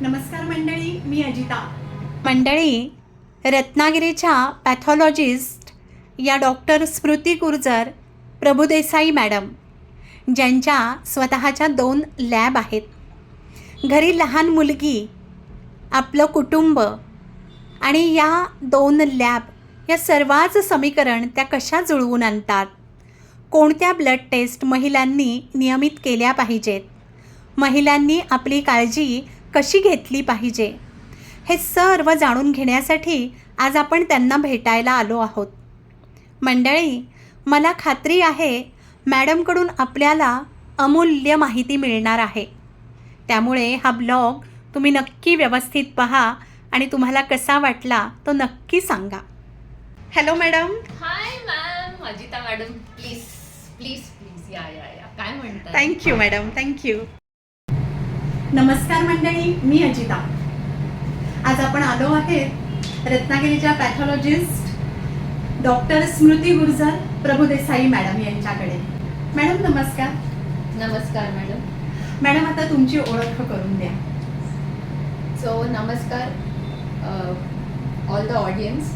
नमस्कार मंडळी मी अजिता. मंडळी रत्नागिरीच्या पॅथॉलॉजिस्ट या डॉक्टर स्मृती कुर्जर प्रभुदेसाई मॅडम ज्यांच्या स्वतःच्या दोन लॅब आहेत. घरी लहान मुलगी आपलं कुटुंब आणि या दोन लॅब या सर्वांचं समीकरण त्या कशा जुळवून आणतात? कोणत्या ब्लड टेस्ट महिलांनी नियमित केल्या पाहिजेत? महिलांनी आपली काळजी कशी घेतली पाहिजे? हे सर्व जाणून घेण्यासाठी आज आपण त्यांना भेटायला आलो आहोत. मंडळी मला खात्री आहे मॅडमकडून आपल्याला अमूल्य माहिती मिळणार आहे. त्यामुळे हा ब्लॉग तुम्ही नक्की व्यवस्थित पहा आणि तुम्हाला कसा वाटला तो नक्की सांगा. Hello madam. Hi ma'am Ajita madam please please please या या या. काय म्हणतात थँक्यू मॅडम थँक्यू नमस्कार मंडळी मी अजिता. आज आपण आलो आहेत रत्नागिरीच्या pathologist doctor Smriti Gurjar Prabhudesai madam यांच्याकडे. मॅडम नमस्कार. नमस्कार मॅडम. मॅडम आता तुमची ओळख करून द्या. सो नमस्कार ऑल द ऑडियन्स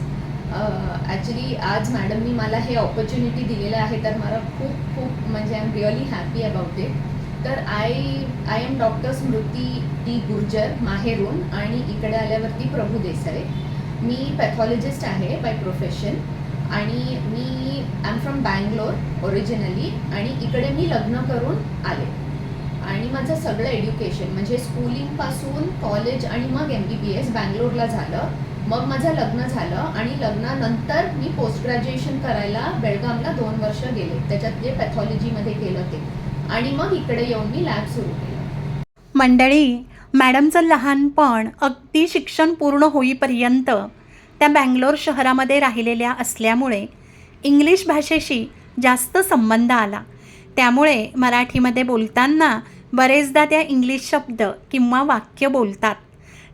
ॲक्च्युली आज मॅडमनी मला हे ऑपॉर्च्युनिटी दिलेलं आहे तर मला खूप खूप म्हणजे I am really happy about it तर I I am doctor Smruti D Gurjar माहेरून आणि इकडे आल्यावरती प्रभू देसाई. मी पॅथॉलॉजिस्ट आहे बाय प्रोफेशन आणि मी I am from Bangalore originally आणि इकडे मी लग्न करून आले. आणि माझं सगळं एज्युकेशन म्हणजे स्कूलिंगपासून कॉलेज आणि मग एम बी बी एस बँगलोरला झालं. मग माझं लग्न झालं आणि लग्नानंतर मी पोस्ट ग्रॅज्युएशन करायला बेळगामला दोन वर्ष गेले. त्याच्यात जे पॅथॉलॉजीमध्ये केलं ते. आणि मग इकडे येऊन मी लॅब सुरू केलं. मंडळी मॅडमचं लहानपण अगदी शिक्षण पूर्ण होईपर्यंत त्या बँगलोर शहरामध्ये राहिलेल्या असल्यामुळे इंग्लिश भाषेशी जास्त संबंध आला. त्यामुळे मराठीमध्ये बोलताना बरेचदा त्या इंग्लिश शब्द किंवा वाक्य बोलतात.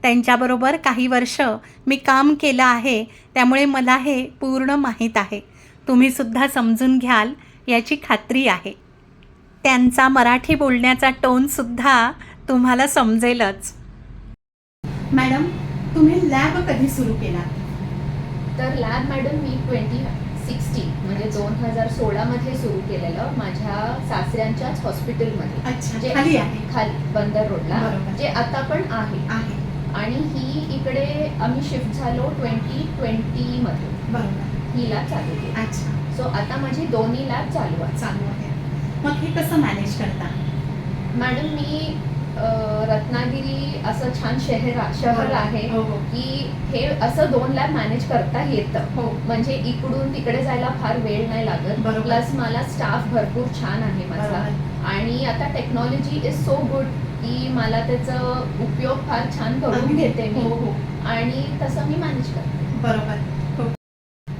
त्यांच्याबरोबर काही वर्ष मी काम केलं आहे त्यामुळे मला हे पूर्ण माहीत आहे. तुम्हीसुद्धा समजून घ्याल याची खात्री आहे. त्यांचा मराठी बोलण्याचा टोनसुद्धा तुम्हाला समजेलच. मॅडम तुम्ही लॅब कधी सुरू केला? तर लॅब मॅडम मी ट्वेंटी सिक्स्टी म्हणजे दोन हजार सोळामध्ये सुरू केलेलं माझ्या सासऱ्यांच्याच हॉस्पिटलमध्ये अच्छा जे खाली आहे. खाली बंदर रोडला बरोबर. जे आता पण आहे. आहे. आणि ही इकडे आम्ही शिफ्ट झालो ट्वेंटी ट्वेंटी मध्ये. बरोबर. ही लॅब चालू केली. अच्छा. सो आता माझी दोन्ही लॅब चालू आहे. चालू आहे. मग हे कसं मॅनेज करता? मॅडम मी रत्नागिरी असं छान शहर शहर आहे हो हो. की हे असं दोन लॅब मॅनेज करता येतं. हो. म्हणजे इकडून तिकडे जायला फार वेळ नाही लागत. प्लस मला स्टाफ भरपूर छान आहे माझा. आणि आता टेक्नॉलॉजी इज सो गुड की मला त्याचा उपयोग फार छान करून. घेते मी. हो हो. आणि तसं मी मॅनेज करते. बरोबर. हो.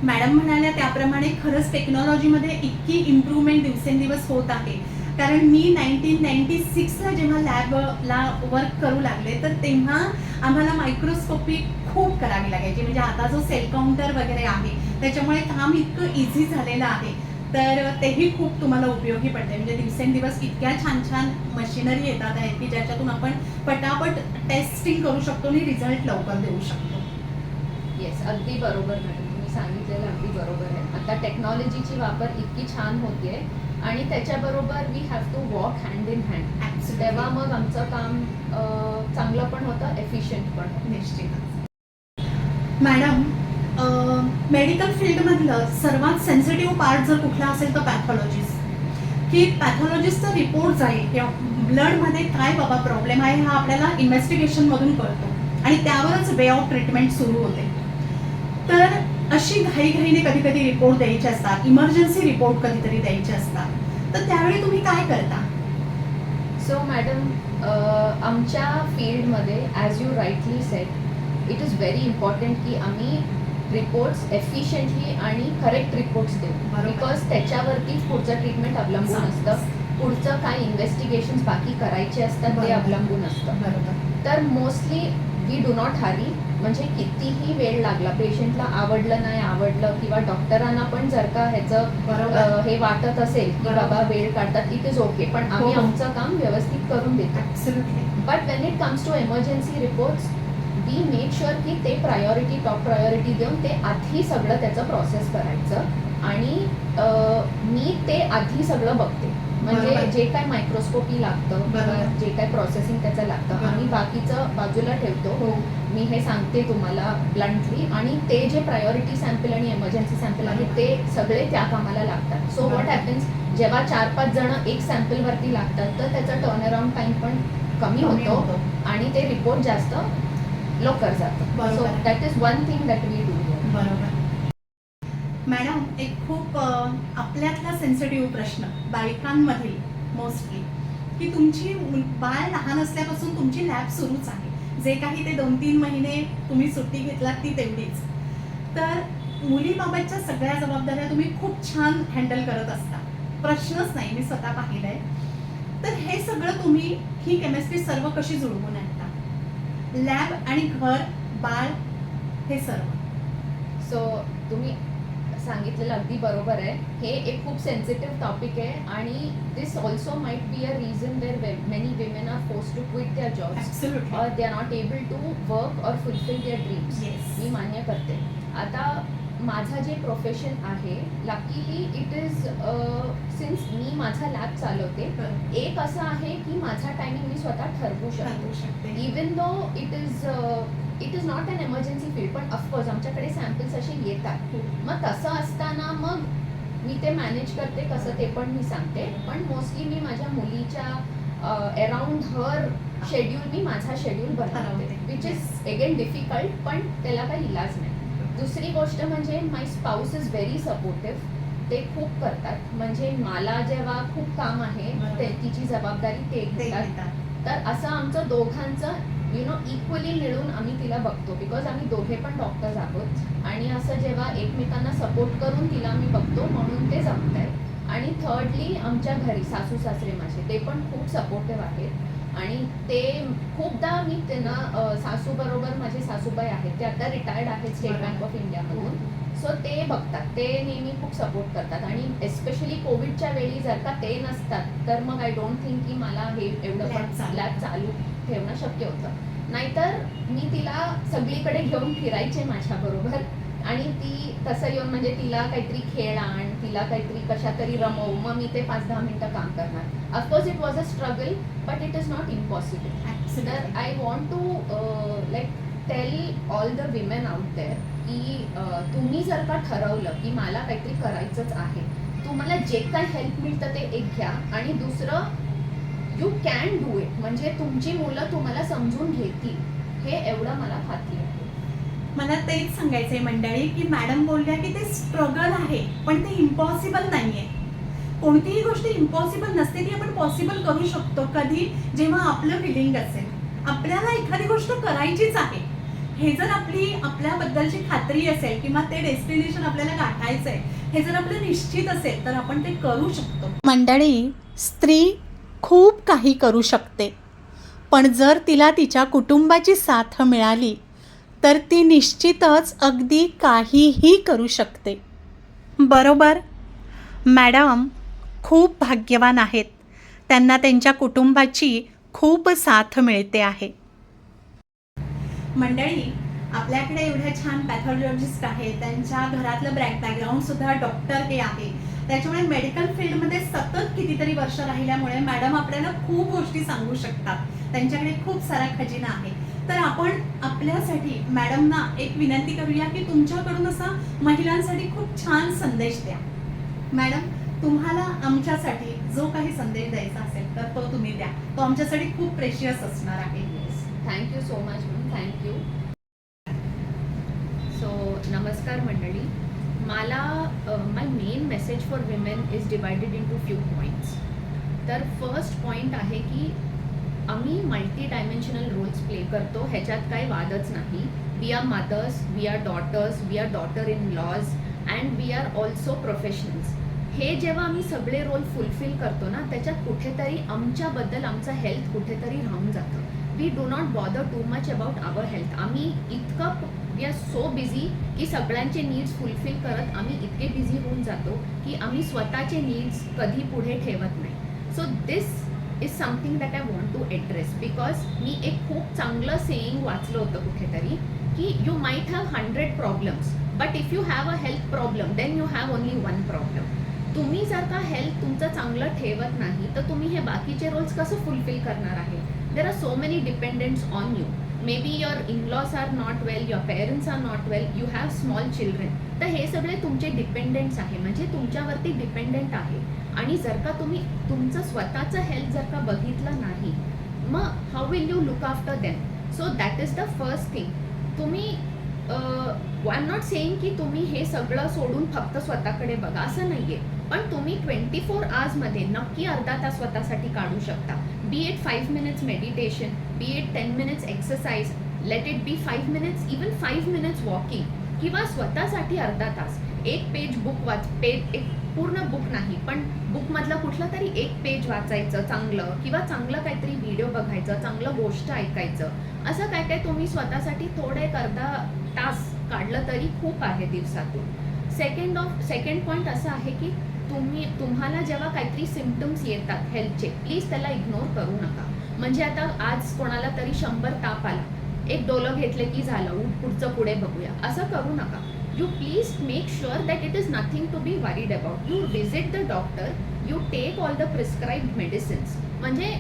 मॅडम म्हणाल्या त्याप्रमाणे खरंच टेक्नॉलॉजीमध्ये इतकी इम्प्रूव्हमेंट दिवसेंदिवस होत आहे. कारण मी नाईन्टीन नाईन्टी सिक्सला जेव्हा लॅबला वर्क करू लागले तर तेव्हा आम्हाला मायक्रोस्कोपी खूप करावी लागायची. म्हणजे आता जो सेल काउंटर वगैरे आहे त्याच्यामुळे काम इतकं इझी झालेलं आहे. तर तेही खूप तुम्हाला उपयोगी पडते म्हणजे दिवसेंदिवस इतक्या छान छान मशिनरी येतात आहेत की ज्याच्यातून आपण पटापट टेस्टिंग करू शकतो आणि रिझल्ट लवकर देऊ शकतो. येस अगदी बरोबर मॅडम. सांगितलेलं अगदी बरोबर आहे. आता टेक्नॉलॉजीची वापर इतकी छान होते आणि त्याच्याबरोबर we have to walk hand in hand तेव्हा मग आमचं काम चांगलं पण होतं एफिशियंट पण होतं. निश्चित मॅडम मेडिकल फील्डमधलं सर्वात सेन्सिटिव्ह पार्ट जर कुठला असेल तर पॅथॉलॉजिस्ट की पॅथॉलॉजिस्टचा रिपोर्ट जाईल किंवा ब्लडमध्ये काय बाबा प्रॉब्लेम आहे हा आपल्याला इन्व्हेस्टिगेशनमधून कळतो. आणि त्यावरच वे ऑफ ट्रीटमेंट सुरू होते. तर अशी घाईघाईने कधी कधी रिपोर्ट द्यायचे असतात. इमर्जन्सी रिपोर्ट कधीतरी द्यायचे असतात. तर त्यावेळी तुम्ही काय करता? सो मॅडम आमच्या फील्डमध्ये as you rightly set it is very important की आम्ही रिपोर्ट्स एफिशियंटली आणि करेक्ट रिपोर्ट्स देऊ. बिकॉज त्याच्यावरतीच पुढचं ट्रीटमेंट अवलंबून असतं. पुढचं काय इन्व्हेस्टिगेशन बाकी करायचे असतात ते. अवलंबून असतं. बरोबर. तर mostly we do not hurry म्हणजे कितीही वेळ लागला पेशंटला आवडलं नाही आवडलं किंवा डॉक्टरांना पण जर का ह्याचं हे वाटत असेल की. बाबा वेळ काढतात इट इज ओके पण आम्ही हो, हो. आमचं काम व्यवस्थित करून देतो. But when it comes to emergency reports we make sure की ते प्रायोरिटी टॉप प्रायोरिटी देऊन ते आधी सगळं त्याचं प्रोसेस करायचं. आणि मी ते आधी सगळं बघते. म्हणजे. जे काय मायक्रोस्कोपी लागतं. जे काय प्रोसेसिंग त्याचं लागतं. आम्ही बाकीचं बाजूला ठेवतो हो मी हे सांगते तुम्हाला ब्लंटली आणि ते जे प्रायोरिटी सॅम्पल आणि एमर्जन्सी सॅम्पल आहे ते सगळे त्या कामाला लागतात सो. वॉट हॅपन्स जेव्हा चार पाच जण एक सॅम्पल वरती लागतात तर त्याचा टर्न अराउंड टाइम पण कमी होतो. आणि ते रिपोर्ट जास्त लवकर जातं so. That is one thing that we do बरोबर मॅडम एक खूप आपल्यातला सेन्सिटिव्ह प्रश्न बायकांमधील मोस्टली की तुमची बाळ लहान असल्यापासून तुमची लॅब सुरूच आहे. जे काही ते दोन तीन महिने तुम्ही सुट्टी घेतलात ती तेवढीच. तर मुलीबाबतच्या सगळ्या जबाबदाऱ्या तुम्ही खूप छान हँडल करत असता. प्रश्नच नाही मी स्वतः पाहिलंय. तर हे सगळं तुम्ही ही केमिस्ट्री सर्व कशी जुळवून आणता? लॅब आणि घर बाळ हे सर्व. सो तुम्ही सांगितलेलं अगदी बरोबर आहे. हे एक खूप सेन्सिटिव्ह टॉपिक आहे आणि this also might be a reason where many women are forced to quit their they are not able to work or fulfill their dreams. Yes. मी मान्य करते. आता माझं जे प्रोफेशन आहे लकीली इट इज सिन्स मी माझा लॅब चालवते एक असं आहे की माझा टायमिंग मी स्वतः ठरवू शकते. Even though it is it is not an emergency field पण ऑफकोर्स आमच्याकडे सॅम्पल्स असे येतात. मग तसं असताना मग मी ते मॅनेज करते कसं ते पण मी सांगते. पण मोस्टली मी माझ्या मुलीच्या अराउंड हर शेड्यूल मी माझा शेड्यूल बनवते. विच इज अगेन डिफिकल्ट पण त्याला काही इलाज नाही. दुसरी गोष्ट म्हणजे my spouse is very supportive ते खूप करतात. म्हणजे मला जेव्हा खूप काम आहे. ते तिची जबाबदारी ते घेतात. तर असं आमचं दोघांचं यु नो इक्वली मिळून आम्ही तिला बघतो. बिकॉज आम्ही दोघे पण डॉक्टर्स आहोत. आणि असं जेव्हा एकमेकांना सपोर्ट करून तिला आम्ही बघतो म्हणून ते जमत आहे आणि थर्डली आमच्या घरी सासू सासरे माझे ते पण खूप सपोर्टिव्ह आहेत. आणि ते खूपदा मी त्यांना अ, सासूबरोबर माझे सासूबाई आहेत ते आता रिटायर्ड आहेत स्टेट बरोबर. बँक ऑफ इंडियामधून सो ते बघतात. ते नेहमी खूप सपोर्ट करतात. आणि एस्पेशली कोविडच्या वेळी जर का ते नसतात तर मग आय डोंट थिंक की मला हे एवढं पण चालू ठेवणं शक्य होतं. नाहीतर मी तिला सगळीकडे घेऊन फिरायचे माझ्याबरोबर. आणि ती तसं येऊन म्हणजे तिला काहीतरी खेळ आण तिला काहीतरी कशा तरी रमवू मग मी ते पाच दहा मिनटं काम करणार. Of course it was a struggle but it is not impossible तर. I want to like tell all the women out there की uh, तुम्ही जर का ठरवलं की मला काहीतरी करायचंच आहे तुम्हाला जे काय हेल्प मिळतं ते एक घ्या. आणि दुसरं यू कॅन डू इट म्हणजे तुमची मुलं तुम्हाला समजून घेतील. हे एवढं मला खात्री आहे. मला तेच सांगायचंय मंडळी की मॅडम बोलल्या की ते स्ट्रगल आहे पण ते इम्पॉसिबल नाहीये. कोणतीही गोष्ट इम्पॉसिबल नसते ती आपण पॉसिबल करू शकतो कधी जेव्हा आपलं फिलिंग असेल. आपल्याला एखादी गोष्ट करायचीच आहे. हे जर आपली आपल्याबद्दलची खात्री असेल किंवा ते डेस्टिनेशन आपल्याला गाठायचं आहे हे जर आपलं निश्चित असेल तर आपण ते करू शकतो. मंडळी स्त्री खूप काही करू शकते. पण जर तिला तिच्या कुटुंबाची साथ मिळाली तर ती निश्चितच अगदी काहीही करू शकते. बरोबर? मॅडम खूप भाग्यवान आहेत. त्यांना त्यांच्या कुटुंबाची खूप साथ मिळते आहे. मंडळी आपल्याकडे एवढ्या छान पॅथॉलॉजिस्ट आहेत. त्यांच्या घरातलं ब्रॅक बॅकग्राऊंड सुद्धा डॉक्टर हे आहे. त्याच्यामुळे मेडिकल फील्डमध्ये सतत कितीतरी वर्ष राहिल्यामुळे मॅडम आपल्याला खूप गोष्टी सांगू शकतात. त्यांच्याकडे खूप सारा खजिना आहे. तर आपण आपल्यासाठी मॅडमना एक विनंती करूया की तुमच्याकडून असा महिलांसाठी खूप छान संदेश द्या. मॅडम तुम्हाला आमच्यासाठी जो काही संदेश द्यायचा असेल तर तो तुम्ही द्या. तो आमच्यासाठी खूप प्रेशियस असणार आहे. Thank you so much ma'am thank you so नमस्कार मंडळी. मला my main message for women is divided in two few points तर फर्स्ट पॉईंट आहे की आम्ही मल्टी डायमेन्शनल रोल्स प्ले करतो ह्याच्यात काही वादच नाही. We are mothers we are daughters we are daughter in laws and we are also professionals हे जेव्हा आम्ही सगळे रोल फुलफिल करतो ना त्याच्यात कुठेतरी आमच्याबद्दल आमचं हेल्थ कुठेतरी राहून जातं. We do not bother too much about our health आम्ही इतकं वी आर सो बिझी की सगळ्यांचे नीड्स फुलफिल करत आम्ही इतके बिझी होऊन जातो की आम्ही स्वतःचे नीड्स कधी पुढे ठेवत नाही. So this is something that I want to address because मी एक खूप चांगलं सेईंग वाचलं होतं कुठेतरी की you might have hundred problems but if you have a health problem then you have only one problem तुम्ही जर का हेल्थ तुमचं चांगलं ठेवत नाही तर तुम्ही हे बाकीचे रोल्स कसं फुलफिल करणार आहे? There are so many dependents on you may be your in laws are not well your parents are not well you have small children तर हे सगळे तुमचे डिपेंडेंट्स आहे म्हणजे तुमच्यावरती डिपेंडेंट आहे. आणि जर का तुम्ही तुमचं स्वतःचं हेल्थ जर का बघितलं नाही मग how will you look after them so that is the first thing तुम्ही आय एम नॉट सेईंग की तुम्ही हे सगळं सोडून फक्त स्वतःकडे बघा असं नाही आहे पण तुम्ही ट्वेंटी फोर आवर्समध्ये नक्की अर्धा तास स्वतःसाठी काढू शकता. Be it five minutes meditation be it ten minutes exercise let it be five minutes even five minutes walking किंवा स्वतःसाठी अर्धा तास. एक पेज बुक वाच पेज एक पूर्ण बुक नाही पण बुकमधलं कुठलं तरी एक पेज वाचायचं चांगलं किंवा चांगलं काहीतरी व्हिडिओ बघायचं चांगलं गोष्ट ऐकायचं असं काय काय तुम्ही स्वतःसाठी थोडं एक अर्धा तास काढलं तरी खूप आहे दिवसातून. सेकंड ऑफ सेकंड पॉईंट असं आहे की तुम्ही तुम्हाला जेव्हा काहीतरी सिमटम्स येतात हेल्थचे प्लीज त्याला इग्नोर करू नका. म्हणजे आता आज कोणाला तरी शंभर ताप आला एक डोलं घेतले की झालं उठ पुढचं पुढे बघूया असं करू नका. You please make sure that it is nothing to be worried about you visit the doctor you take all the prescribe medicines म्हणजे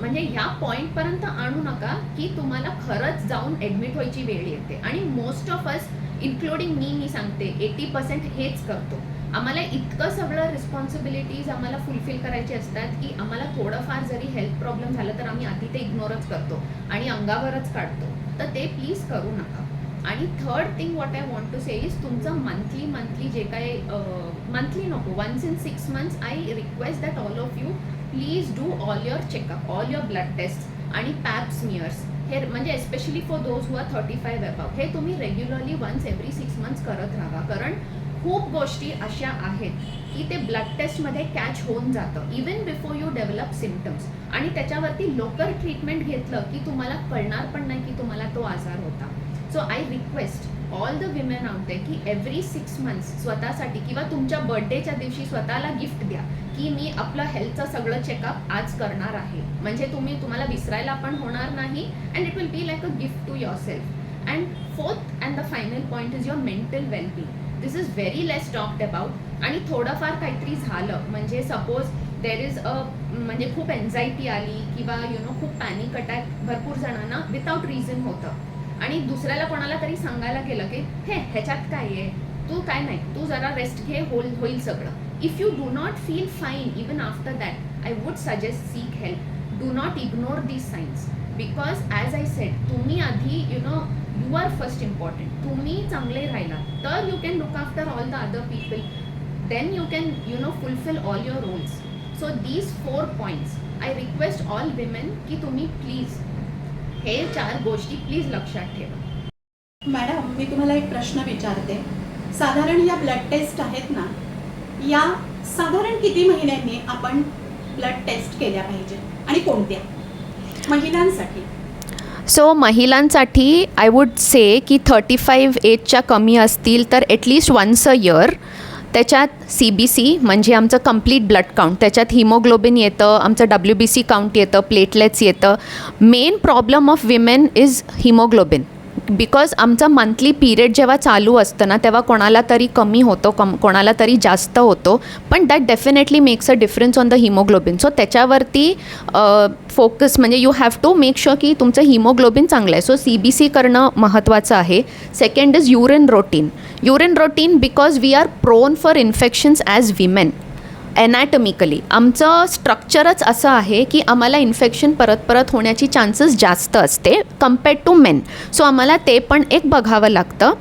म्हणजे ह्या पॉईंटपर्यंत आणू नका की तुम्हाला खरंच जाऊन ॲडमिट व्हायची वेळ येते. आणि मोस्ट ऑफ अस इन्क्लुडिंग मी मी सांगते एटी पर्सेंट हेच करतो. आम्हाला इतकं सगळं रिस्पॉन्सिबिलिटीज आम्हाला फुलफिल करायची असतात की आम्हाला थोडंफार जरी हेल्थ प्रॉब्लेम झालं तर आम्ही आधी ते इग्नोरच करतो आणि अंगावरच काढतो. तर ते प्लीज करू नका. आणि third thing what I want to say is तुमचं मंथली मंथली जे काय मंथली नको once in six months I request that all of you please do all your checkup all your blood test आणि pap smears हे म्हणजे especially for those who are thirty five above हे तुम्ही regularly once every six months करत राहा. कारण खूप गोष्टी अशा आहेत की ते ब्लड टेस्टमध्ये कॅच होऊन जातं even before you develop symptoms आणि त्याच्यावरती लोकल ट्रीटमेंट घेतलं की तुम्हाला कळणार पण नाही की तुम्हाला तो आजार होता. So I request all the women out आहे की एव्हरी सिक्स मंथ्स स्वतःसाठी किंवा तुमच्या बर्थडेच्या दिवशी स्वतःला गिफ्ट द्या की मी आपलं हेल्थचं सगळं चेकअप आज करणार आहे. म्हणजे तुम्ही तुम्हाला विसरायला पण होणार नाही and it will be like a gift to yourself and fourth and the final point is your mental wellbeing this is very less talked about आणि थोडंफार काहीतरी झालं. म्हणजे सपोज देर इज अ म्हणजे खूप एन्झायटी आली किंवा यु नो खूप पॅनिक अटॅक भरपूर जणांना विदाउट रिझन होतं. आणि दुसऱ्याला कोणाला तरी सांगायला गेलं की हे ह्याच्यात काय आहे? तू काय नाही. तू जरा रेस्ट घे होल होईल सगळं. If you do not feel fine even after that I would suggest seek help do not ignore these signs because as I said तुम्ही आधी you know you are first important तुम्ही चांगले राहिला. तर you can look after all the other people then you can you know fulfil all your roles so these four points I request all women की तुम्ही please हे चार गोष्टी please लक्षात ठेवा. मॅडम मी तुम्हाला एक प्रश्न विचारते. साधारण या ब्लड टेस्ट आहेत ना या साधारण किती महिन्यांनी आपण ब्लड टेस्ट केल्या पाहिजे आणि कोणत्या? महिलांसाठी. सो महिलांसाठी आय वुड से की थर्टी फाईव्ह एजच्या कमी असतील तर at least once a year त्याच्यात सी बी सी म्हणजे आमचं कंप्लीट ब्लड काउंट त्याच्यात हिमोग्लोबिन येतं आमचं डब्ल्यू बी सी काउंट येतं प्लेटलेट्स येतं. Main problem of women is haemoglobin because आमचा मंथली पिरियड जेव्हा चालू असतं ना तेव्हा कोणाला तरी कमी होतो कम कोणाला तरी जास्त होतो. पण that definitely makes a difference on the haemoglobin so त्याच्यावरती फोकस म्हणजे you have to make sure की तुमचं हिमोग्लोबिन चांगलं आहे. सो सी बी सी करणं महत्त्वाचं आहे. Second is urine routine urine routine because we are prone for infections as women anatomically आमचं स्ट्रक्चरच असं आहे की आम्हाला इन्फेक्शन परत परत होण्याची चान्सेस जास्त असते कम्पेअर्ड टू मेन सो आम्हाला ते पण एक बघावं लागतं.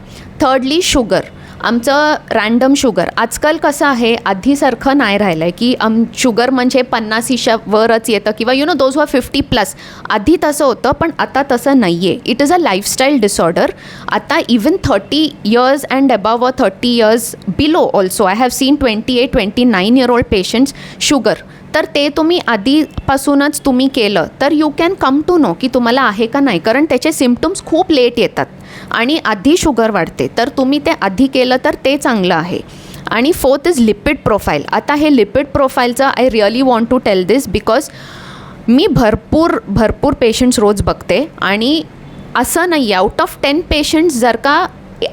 थर्डली शुगर आमचं रँडम शुगर आजकाल कसं आहे आधीसारखं नाही राहिलं आहे की आम शुगर म्हणजे पन्नासीच्या वरच येतं किंवा यु नो दोज वर फिफ्टी प्लस आधी तसं होतं पण आता तसं नाही आहे it is a lifestyle disorder आता even thirty years and above a thirty years below also I have seen twenty eight twenty nine year old patients sugar तर ते तुम्ही आधीपासूनच तुम्ही केलं तर you can come to know की तुम्हाला आहे का नाही. कारण त्याचे सिम्पटम्स खूप लेट येतात आणि आधी शुगर वाढते. तर तुम्ही ते आधी केलं तर ते चांगलं आहे. आणि फोर्थ इज लिपिड प्रोफाईल आता हे lipid प्रोफाईलचं I really want to tell this because मी भरपूर भरपूर पेशंट्स रोज बघते आणि असं नाही आउट ऑफ टेन पेशंट्स जर का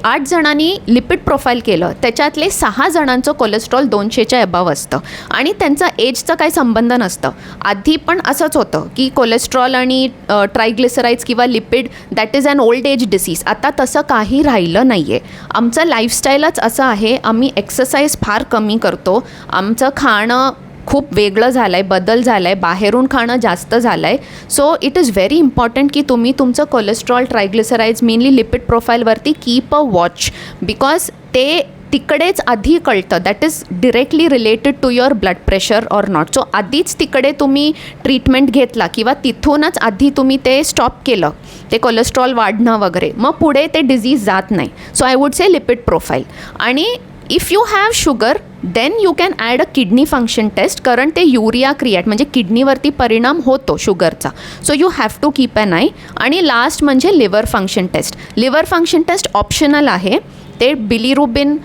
आठ जणांनी लिपिड प्रोफाईल केलं. त्याच्यातले सहा जणांचं कोलेस्ट्रॉल दोनशेच्या अबाव असतं. आणि त्यांचा एजचं काही संबंध नसतं. आधी पण असंच होतं की कोलेस्ट्रॉल आणि ट्रायग्लिसराईड्स किंवा lipid that is an old age disease आता तसं काही राहिलं नाही आहे आमचं लाईफस्टाईलच असं आहे आम्ही एक्सरसाइज फार कमी करतो. आमचं खाणं खूप वेगळं झालं आहे बदल झाला आहे बाहेरून खाणं जास्त झालं आहे so it is very important की तुम्ही तुमचं कोलेस्ट्रॉल ट्रायग्लिसराईज मेनली लिपिड प्रोफाईलवरती कीप अ वॉच बिकॉज ते तिकडेच आधी कळतं that is directly related to your blood pressure or not so आधीच तिकडे तुम्ही ट्रीटमेंट घेतला किंवा तिथूनच आधी तुम्ही ते स्टॉप केलं ते कोलेस्ट्रॉल वाढणं वगैरे मग पुढे ते डिझीज जात नाही. So I would say lipid profile आणि if you have sugar then you can add a kidney function test कारण ते युरिया क्रिएट म्हणजे किडनीवरती परिणाम होतो शुगरचा so you have to keep an eye आणि लास्ट म्हणजे liver function test liver function test optional आहे. ते bilirubin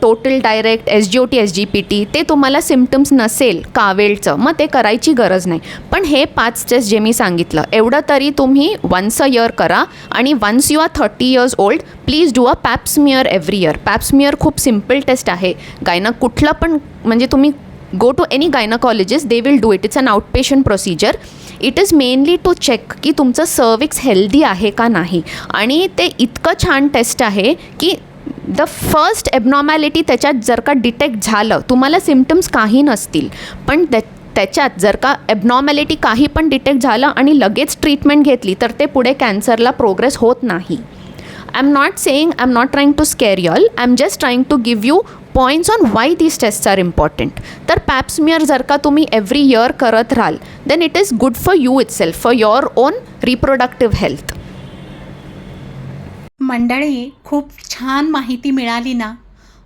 total direct S G O T S G P T ते तुम्हाला सिमटम्स नसेल कावेळचं मग ते करायची गरज नाही. पण हे पाच टेस्ट जे मी सांगितलं एवढं तरी तुम्ही वन्स अ इयर करा आणि once you are thirty years old please do a pap smear every year pap smear खूप सिंपल टेस्ट आहे. गायना कुठलं पण म्हणजे तुम्ही go to any gynaecologist they will do it it's an out patient procedure it is mainly to check की तुमचं cervix healthy आहे का नाही. आणि ते इतकं छान टेस्ट आहे की द फर्स्ट एबनॉमॅलिटी त्याच्यात जर का डिटेक्ट झालं तुम्हाला सिमटम्स काही नसतील पण त्या त्याच्यात जर का एबनॉमॅलिटी काही पण डिटेक्ट झालं आणि लगेच ट्रीटमेंट घेतली तर ते पुढे कॅन्सरला प्रोग्रेस होत नाही. I am not saying I am not trying to scare y'all I am just trying to give you points on why these test are important तर पॅप्समियर जर का तुम्ही एव्हरी इयर करत राहाल then it is good for you itself for your own reproductive health मंडळी खूप छान माहिती मिळाली ना?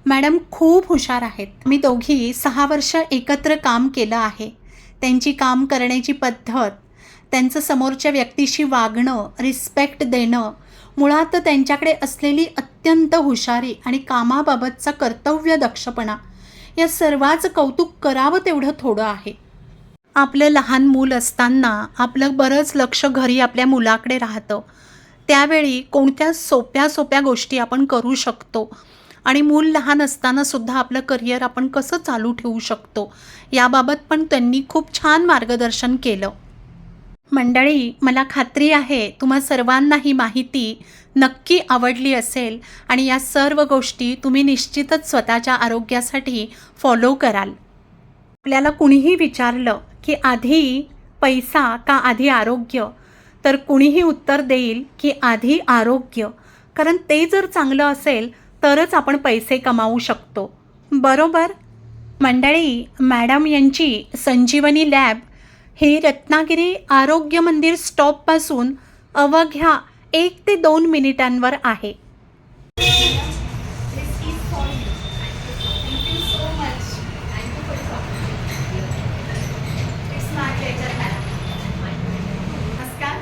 मॅडम खूप हुशार आहेत. मी दोघी सहा वर्ष एकत्र काम केलं आहे. त्यांची काम करण्याची पद्धत त्यांचं समोरच्या व्यक्तीशी वागणं रिस्पेक्ट देणं मुळात त्यांच्याकडे असलेली अत्यंत हुशारी आणि कामाबाबतचा कर्तव्य दक्षपणा या सर्वाचं कौतुक करावं तेवढं थोडं आहे. आपलं लहान मूल असताना आपलं बरंच लक्ष घरी आपल्या मुलाकडे राहतं. त्यावेळी कोणत्या सोप्या सोप्या गोष्टी आपण करू शकतो? आणि मूल लहान असतानासुद्धा आपलं करिअर आपण कसं चालू ठेवू शकतो? याबाबत पण त्यांनी खूप छान मार्गदर्शन केलं. मंडळी मला खात्री आहे तुम्हा सर्वांना ही माहिती नक्की आवडली असेल आणि या सर्व गोष्टी तुम्ही निश्चितच स्वतःच्या आरोग्यासाठी फॉलो कराल. आपल्याला कुणीही विचारलं की आधी पैसा का आधी आरोग्य? तर कुणीही उत्तर देईल की आधी आरोग्य. कारण ते जर चांगलं असेल तरच आपण पैसे कमावू शकतो. बरोबर? मंडळी मॅडम यांची संजीवनी लॅब ही रत्नागिरी आरोग्य मंदिर स्टॉपपासून अवघ्या एक ते दोन मिनिटांवर आहे नमस्कार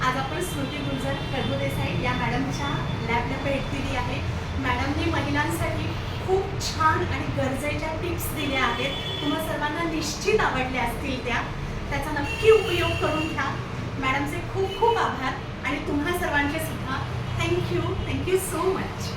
आज आपण स्मृती गुलजार प्रभुदेसाई या मॅडमच्या लॅबला भेट दिली आहे मॅडमनी महिलांसाठी खूप छान आणि गरजेच्या टिप्स दिल्या आहेत. तुम्हा सर्वांना निश्चित आवडल्या असतील त्या. त्याचा नक्की उपयोग करून घ्या. मॅडमचे खूप खूप आभार आणि तुम्हा सर्वांचे सुद्धा. Thank you. Thank you so much.